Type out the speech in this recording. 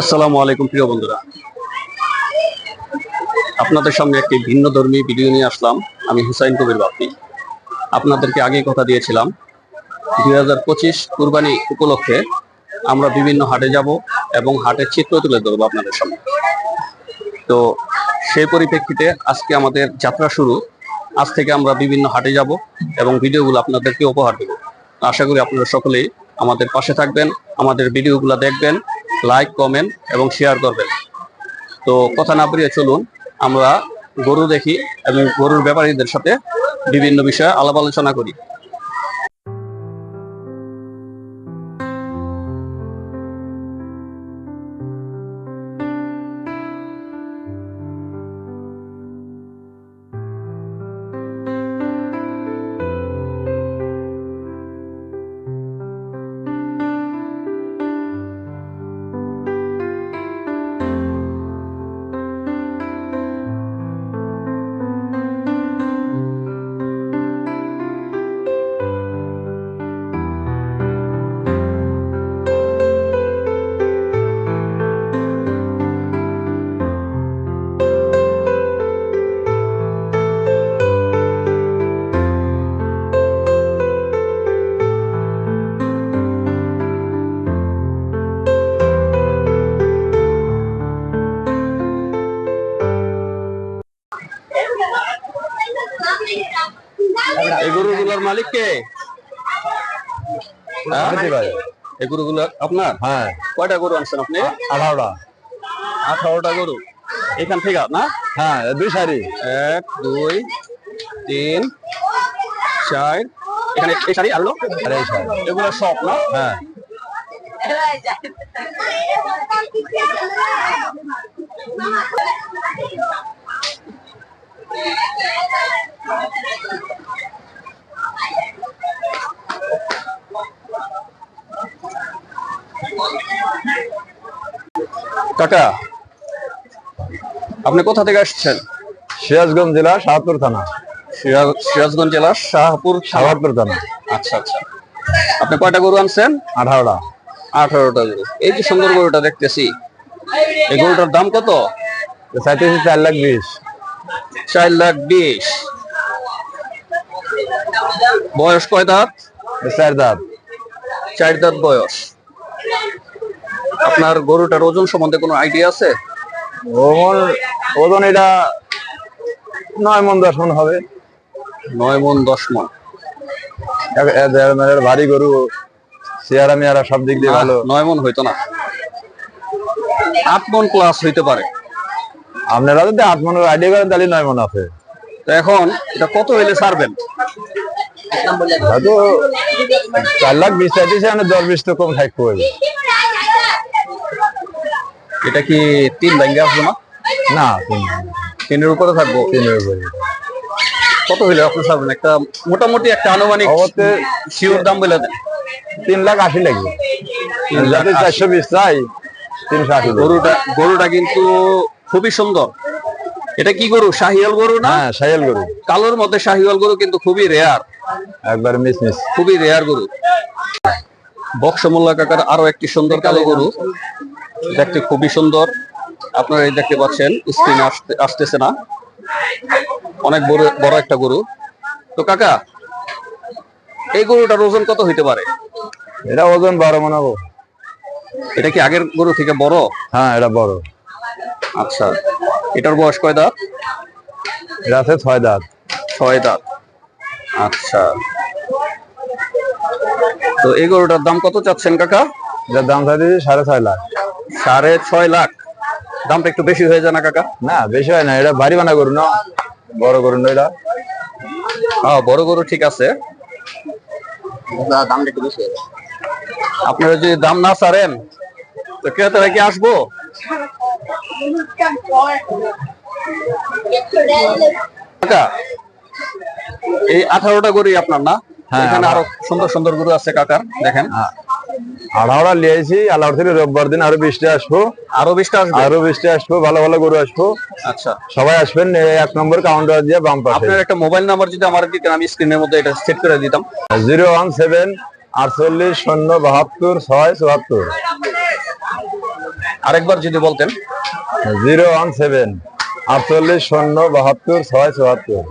আসসালামু আলাইকুম, প্রিয় বন্ধুরা। আপনাদের সামনে একটি ভিন্ন ধর্মী ভিডিও নিয়ে আসলাম। আমি হুসাইন কবির বাপ্পি আপনাদেরকে আগেই কথা দিয়েছিলাম, দুই হাজার পঁচিশ কুরবানি উপলক্ষে আমরা বিভিন্ন হাটে যাব এবং হাটের চিত্র তুলে ধরবো আপনাদের সামনে। তো সেই পরিপ্রেক্ষিতে আজকে আমাদের যাত্রা শুরু। আজ থেকে আমরা বিভিন্ন হাটে যাব এবং ভিডিওগুলো আপনাদেরকে উপহার দেব। আশা করি আপনারা সকলেই আমাদের পাশে থাকবেন, আমাদের ভিডিওগুলো দেখবেন লাইক কমেন্ট এবং শেয়ার করবেন। তো কথা না বাড়িয়ে চলুন, আমরা গরু দেখি এবং গরুর ব্যাপারীদের সাথে বিভিন্ন বিষয়ে আলাপ আলোচনা করি। এই গরুগুলোর মালিক কে? হ্যাঁ? এই গরুগুলো আপনার? হ্যাঁ। কয়টা গরু আনছেন আপনি? আঠারোটা। আঠারোটা গরু। এখান থেকে না হ্যাঁ দুই সারি এক দুই তিন চার। এখানে এই শাড়ি আনলো আর এই সারি। এগুলো সব না? হ্যাঁ। কাকা আপনি কোথা থেকে আসছেন? সিরাজগঞ্জ জেলা শাহপুর থানা। সিরাজগঞ্জ জেলার শাহপুর। শাহপুর থানা। আচ্ছা আচ্ছা। আপনি কয়টা গরু আনছেন? আঠারোটা। আঠারোটা গরু। এই যে সুন্দর গরুটা দেখতেছি এই গরুটার দাম কত? চাইতেছি চার লাখ বিশ। চার লাখ বিশ। বয়স কয় দাঁত? চার দাঁত। চার দাঁত বয়স। আপনার গরুটার ওজন সম্বন্ধে কোনো আইডিয়া আছে? ওজন ওজন এটা নয় মন দশ মন হবে। নয় মন দশ মন। ভারী গরু চেয়ারা মেয়ারা সব দিক দিয়ে ভালো। নয় মন হইতো না। আট মন প্লাস হইতে পারে। আপনারা যদি আট মনের আইডিয়া করেন তাহলে নয় মন আছে। তো এখন এটা কত হইলে ছাড়বেন? হয়তো চার লাখ বিশ চাইতেছি মানে দশ বিশ তো কম থাকতে হবে। এটা কি তিন ব্যাংকে আসব না? না তিন- তিনের উপরে থাকব? তিনের উপরে। কত হইলে আপনি ছাড়বেন? একটা মোটামুটি একটা আনুমানিক অবশ্যই। শিওর দাম বলে দেন। তিন লাখ আশি লাগবে। তিন লাখ যাতে। চারশো বিশ চাই তিনশো আশি গরুটা গরুটা কিন্তু খুবই সুন্দর। এটা কি গরু? শাহিয়াল গরু না? হ্যাঁ সাইল গরু। কালোর মধ্যে শাহিওয়াল গরু কিন্তু খুবই রেয়ার একবার মিস মিস খুবই রেয়ার গরু। বক্সমুল্লা কাকার আরও একটি সুন্দর কালো গরু। দেখতে খুবই সুন্দর। আপনারা এই দেখতে পাচ্ছেন স্ক্রিনে আসতে আসতেছে না। অনেক বড় বড় একটা গরু। তো কাকা এই গরুটার ওজন কত হইতে পারে? এটা ওজন বারো মন হব। এটা কি আগের গরু থেকে বড়? হ্যাঁ এটা বড়। আচ্ছা এটার বয়স কয় দাঁত? এটা আছে ছয় দাঁত। ছয় দাঁত। আচ্ছা। তো এই গরুটার দাম কত চাচ্ছেন কাকা? এটার দাম চাইতেছি সাড়ে ছয় লাখ। সাড়ে ছয় লাখ। দামটা একটু বেশি হয়ে যায় না কাকা? না বেশি হয় না এটা বাড়ি বানা গরু না? বড় গরু না এটা? হ্যাঁ বড় গরু ঠিক আছে। দামটা একটু বেশি আপনারা যদি দাম না ছাড়েন তো ক্রেতারা কি আসব? কাকা এই আঠারোটা গরুই আপনার না? হ্যাঁ, এখানে আরও সুন্দর সুন্দর গরু আছে কাকার দেখেন। আড়াওড়া লিয়েছি আলাউর থেকে রোববার দিন আরও বৃষ্টি আসব। আরও বিশটা আসবে? আরও বৃষ্টি আসব ভালো ভালো গরু আসব। আচ্ছা। সবাই আসবেন এক নম্বর কাউন্টার দিয়ে বাম পাশে। আপনার একটা মোবাইল নাম্বার যদি আমার দিতেন আমি স্ক্রিনের মধ্যে এটা সেট করে দিতাম। জিরো ওয়ান সেভেন আটচল্লিশ শূন্য বাহাত্তর ছয় চুয়াত্তর। আরেকবার যদি বলতেন। জিরো ওয়ান সেভেন আটচল্লিশ শূন্য বাহাত্তর ছয় চুয়াত্তর।